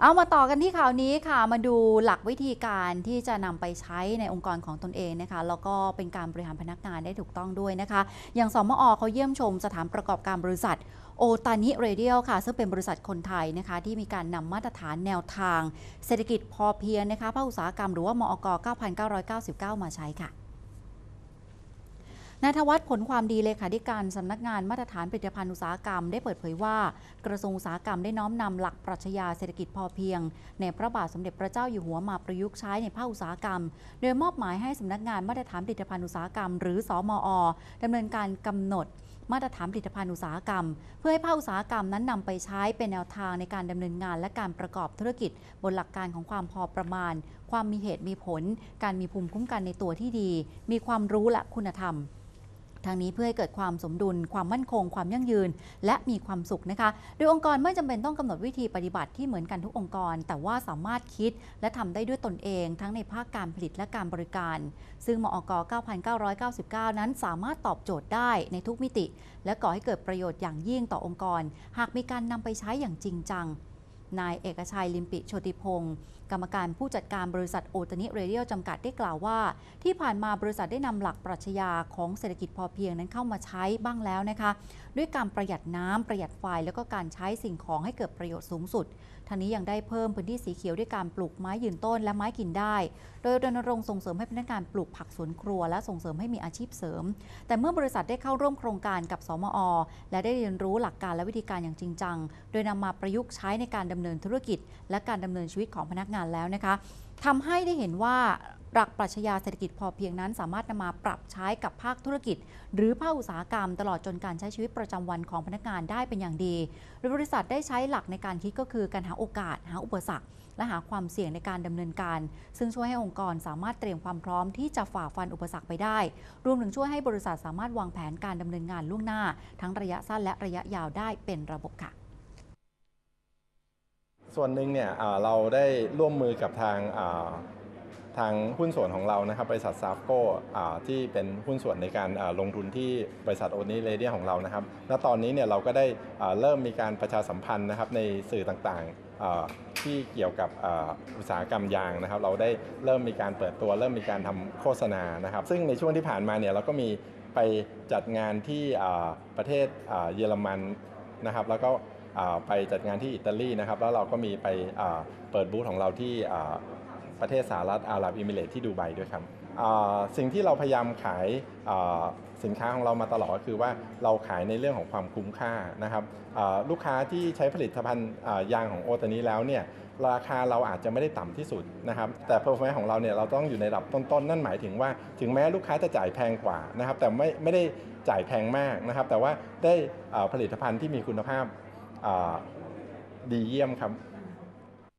เอามาต่อกันที่ข่าวนี้ค่ะ มาดูหลักวิธีการที่จะนำไปใช้ในองค์กรของตนเองนะคะ แล้วก็เป็นการบริหารพนักงานได้ถูกต้องด้วยนะคะ อย่างสมอเขาเยี่ยมชมสถานประกอบการบริษัทโอตานิเรเดียลค่ะ ซึ่งเป็นบริษัทคนไทยนะคะ ที่มีการนำมาตรฐานแนวทาง เศรษฐกิจพอเพียงนะคะภาคอุตสาหกรรมหรือว่ามอก 9999 มาใช้ค่ะ นายธวัฒน์ผลความดีเลขาธิการสำนักงานมาตรฐานผลิตภัณฑ์อุตสาหกรรมได้เปิดเผยว่า กระทรวงอุตสาหกรรมได้น้อมนำหลักปรัชญาเศรษฐกิจพอเพียง ในพระบาทสมเด็จพระเจ้าอยู่หัวมาประยุกต์ใช้ในภาคอุตสาหกรรม โดยมอบหมายให้สำนักงานมาตรฐานผลิตภัณฑ์อุตสาหกรรม หรือสอมอดำเนินการกำหนดมาตรฐานผลิตภัณฑ์อุตสาหกรรม เพื่อให้ภาคอุตสาหกรรมนั้นนำไปใช้เป็นแนวทางในการดำเนินงานและการประกอบธุรกิจ บนหลักการของความพอประมาณ ความมีเหตุมีผล การมีภูมิคุ้มกันในตัวที่ดี มีความรู้และคุณธรรม ทางนี้เพื่อให้เกิดความสมดุล ความมั่นคง ความยั่งยืน และมีความสุขนะคะ โดยองค์กรไม่จำเป็นต้องกำหนดวิธีปฏิบัติที่เหมือนกันทุกองค์กร แต่ว่าสามารถคิดและทำได้ด้วยตนเอง ทั้งในภาคการผลิตและการบริการ ซึ่งมอก9999 นั้นสามารถตอบโจทย์ได้ในทุกมิติ และก่อให้เกิดประโยชน์อย่างยิ่งต่อองค์กร หากมีการนำไปใช้อย่างจริงจัง นายเอกชัยลิมปิโชติพงศ์กรรมการผู้จัดการบริษัทโอตานิเรเดียลจำกัดได้กล่าวว่า ที่ผ่านมาบริษัทได้นำหลักปรัชญาของเศรษฐกิจพอเพียงนั้นเข้ามาใช้บ้างแล้วนะคะ ด้วยการประหยัดน้ำประหยัดไฟแล้วก็การใช้สิ่งของให้เกิดประโยชน์สูงสุดทางนี้ยังได้เพิ่มพื้นที่สีเขียวด้วยการปลูกไม้ยืนต้นและไม้กินได้ โดยรณรงค์ส่งเสริมให้พนักงานปลูกผักสวนครัว และส่งเสริมให้มีอาชีพเสริม แต่เมื่อบริษัทได้เข้าร่วมโครงการกับสมอ และได้เรียนรู้หลักการและวิธีการอย่างจริงจัง โดยนำมาประยุกต์ใช้ในการดำเนินธุรกิจ และการดำเนินชีวิตของพนักงานแล้วนะคะทำให้ได้เห็นว่าหลักปรัชญาเศรษฐกิจพอเพียงนั้น สามารถนำมาปรับใช้กับภาคธุรกิจ หรือภาคอุตสาหกรรม ตลอดจนการใช้ชีวิตประจำวันของพนักงานได้เป็นอย่างดีโดยบริษัทได้ใช้หลักในการคิดก็คือการหาโอกาส หาอุปสรรค และหาความเสี่ยงในการดำเนินการ ซึ่งช่วยให้องค์กรสามารถเตรียมความพร้อมที่จะฝ่าฟันอุปสรรคไปได้ รวมถึงช่วยให้บริษัทสามารถวางแผนการดำเนินงานล่วงหน้า ทั้งระยะสั้นและระยะยาวได้เป็นระบบค่ะ ส่วนหนึ่งเนี่ยเราได้ร่วมมือกับทางทางหุ้นส่วนของเรานะครับบริษัทซาฟโก้ที่เป็นหุ้นส่วนในการลงทุนที่บริษัทโอนิเรเดียของเรานะครับ ณ ตอนนี้เนี่ยเราก็ได้เริ่มมีการประชาสัมพันธ์นะครับในสื่อต่างๆที่เกี่ยวกับอุตสาหกรรมยางนะครับ เราได้เริ่มมีการเปิดตัว เริ่มมีการทำโฆษณานะครับ ซึ่งในช่วงที่ผ่านมาเนี่ยเราก็มีไปจัดงานที่ประเทศเยอรมันนะครับ แล้วก็ ไปจัดงานที่อิตาลีนะครับ แล้วเราก็มีไปเปิดบูธของเราที่ประเทศสหรัฐอาหรับเอมิเรตส์ที่ดูไบด้วยครับสิ่งที่เราพยายามขายสินค้าของเรามาตลอดก็คือว่าเราขายในเรื่องของความคุ้มค่านะครับลูกค้าที่ใช้ผลิตภัณฑ์ยางของโอตานี้แล้วเนี่ยราคาเราอาจจะไม่ได้ต่ำที่สุดนะครับแต่ performance ของเราเนี่ยเราต้องอยู่ในระดับต้นๆ นั่นหมายถึงว่าถึงแม้ลูกค้าจะจ่ายแพงกว่านะครับแต่ไม่ไม่ได้จ่ายแพงมากนะครับแต่ว่าได้ผลิตภัณฑ์ที่มีคุณภาพ ดีเยี่ยมครับ